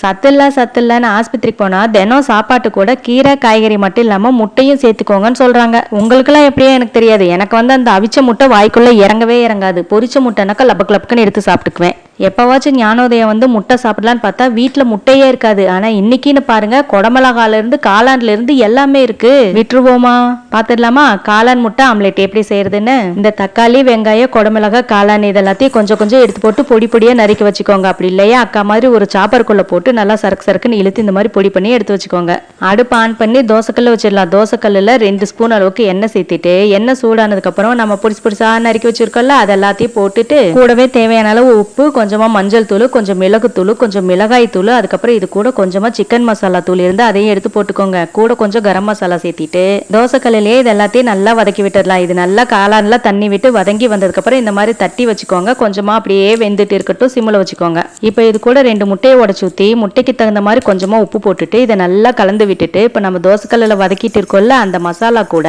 சத்து சத்தில்லன்னு ஆஸ்பத்திரிக்கு போனால் தினம் சாப்பாட்டு கூட கீரை காய்கறி மட்டும் இல்லாமல் முட்டையும் சேர்த்துக்கோங்கன்னு சொல்கிறாங்க உங்களுக்கெல்லாம் எப்படியோ எனக்கு தெரியாது. எனக்கு வந்து அந்த அவிச்ச முட்டை வாய்க்குள்ள இறங்கவே இறங்காது. பொரிச்ச முட்டைனாக்கா லபக்கு லபக்குன்னு எடுத்து சாப்பிட்டுக்குவேன். எப்போவாச்சும் ஞானோதயம் வந்து முட்டை சாப்பிடலான்னு பார்த்தா வீட்டில் முட்டையே இருக்காது. ஆனால் இன்னைக்குன்னு பாருங்க குடமிளகாலேருந்து இருந்து எல்லாமே இருக்கு. விட்டுருவோமா? பார்த்துடலாமா காளான் முட்டை ஆம்லெட் எப்படி செய்யறதுன்னு? இந்த தக்காளி வெங்காயம் குடமிளகா காளான் இதெல்லாத்தையும் கொஞ்சம் கொஞ்சம் எடுத்து போட்டு பொடி பொடியாக நறுக்கி வச்சுக்கோங்க. அப்படி இல்லையா? அக்கா மாதிரி ஒரு சாப்பருக்குள்ளே போட்டு நல்லா சரக்கு சரக்குன்னு இழுத்து இந்த மாதிரி பொடி பண்ணி எடுத்து வச்சுக்கோங்க. அடுப்பு ஆன் பண்ணி தோசைக்கல்ல வச்சிடலாம். தோசைக்கல்லில் ரெண்டு ஸ்பூன் அளவுக்கு எண்ணெய் சேர்த்துட்டு எண்ணெய் சூடானதுக்கப்புறம் நம்ம பொடிசு பொடிசா நறுக்கி வச்சிருக்கோம்ல அது எல்லாத்தையும் போட்டுட்டு கூடவே தேவையான அளவு உப்பு கொஞ்சம் கொஞ்சமாக மஞ்சள் தூள் கொஞ்சம் மிளகு தூள் கொஞ்சம் மிளகாய் தூள் அதுக்கப்புறம் இது கூட கொஞ்சமாக சிக்கன் மசாலா தூள் இருந்து அதையும் எடுத்து போட்டுக்கோங்க. கூட கொஞ்சம் கரம் மசாலா சேர்த்திட்டு தோசைக்கல்லையே இது எல்லாத்தையும் நல்லா வதக்கி விட்டுடலாம். இது நல்லா காளான்ல தண்ணி விட்டு வதங்கி வந்ததுக்கப்புறம் இந்த மாதிரி தட்டி வச்சுக்கோங்க. கொஞ்சமாக அப்படியே வெந்துட்டு இருக்கட்டும் சிம்மில் வச்சுக்கோங்க. இப்போ இது கூட ரெண்டு முட்டையை உடச்சி ஊற்றி முட்டைக்கு தகுந்த மாதிரி கொஞ்சமாக உப்பு போட்டுட்டு இதை நல்லா கலந்து விட்டுட்டு இப்போ நம்ம தோசைக்கல்லில் வதக்கிட்டு இருக்கோம்ல அந்த மசாலா கூட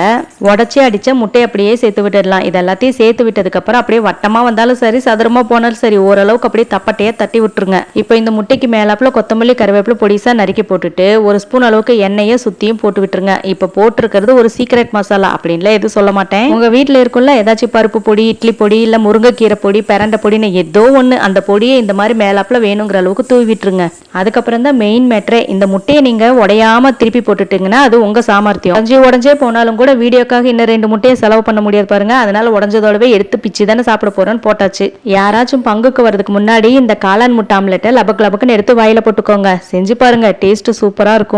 உடச்சி அடித்த முட்டையை அப்படியே சேர்த்து விட்டுடலாம். இது எல்லாத்தையும் சேர்த்து விட்டதுக்கப்புறம் அப்படியே வட்டமாக வந்தாலும் சரி சதுரமாக போனாலும் சரி ஓரளவுக்கு அப்படியே தப்பட்டையை தட்டி விட்டுருங்க. இப்போ இந்த முட்டைக்கு மேலாப்புல கொத்தமல்லி கருவேப்பிலை பொடிசா நறுக்கி போட்டுட்டு ஒரு ஸ்பூன் அளவுக்கு எண்ணெயை சுத்தியும் போட்டு விட்டுருங்க. இப்போ போட்டிருக்கிறது ஒரு சீக்ரெட் மசாலா அப்படின்லாம் எதுவும் சொல்ல மாட்டேன். உங்க வீட்டில் இருக்கும்ல ஏதாச்சும் பருப்பு பொடி இட்லி பொடி இல்ல முருங்கைக்கீரை பொடி பிரண்டை பொடின்னு ஏதோ ஒன்று அந்த பொடியை இந்த மாதிரி மேலாப்புல வேணுங்கிற அளவுக்கு தூவி விட்டுருங்க. அதுக்கப்புறம் தான் மெயின் மேட்ரே இந்த முட்டையை நீங்க உடையாம திருப்பி போட்டுட்டீங்கன்னா அது உங்க சாமர்த்தியம். உடஞ்சி உடஞ்சே போனாலும் கூட வீடியோக்காக இன்னும் ரெண்டு முட்டையை செலவு பண்ண முடியாது பாருங்க. அதனால உடஞ்சதோடவே எடுத்து பிச்சு தானே சாப்பிட போறோம்னு போட்டாச்சு. யாராச்சும் பங்குக்கு வரதுக்கு முன்னாடி இந்த காளான் முட்டை ஆம்லெட்டை லபக்கு லபக்குன்னு எடுத்து வாயில் போட்டுக்கோங்க. செஞ்சு பாருங்க டேஸ்ட் சூப்பரா இருக்கும்.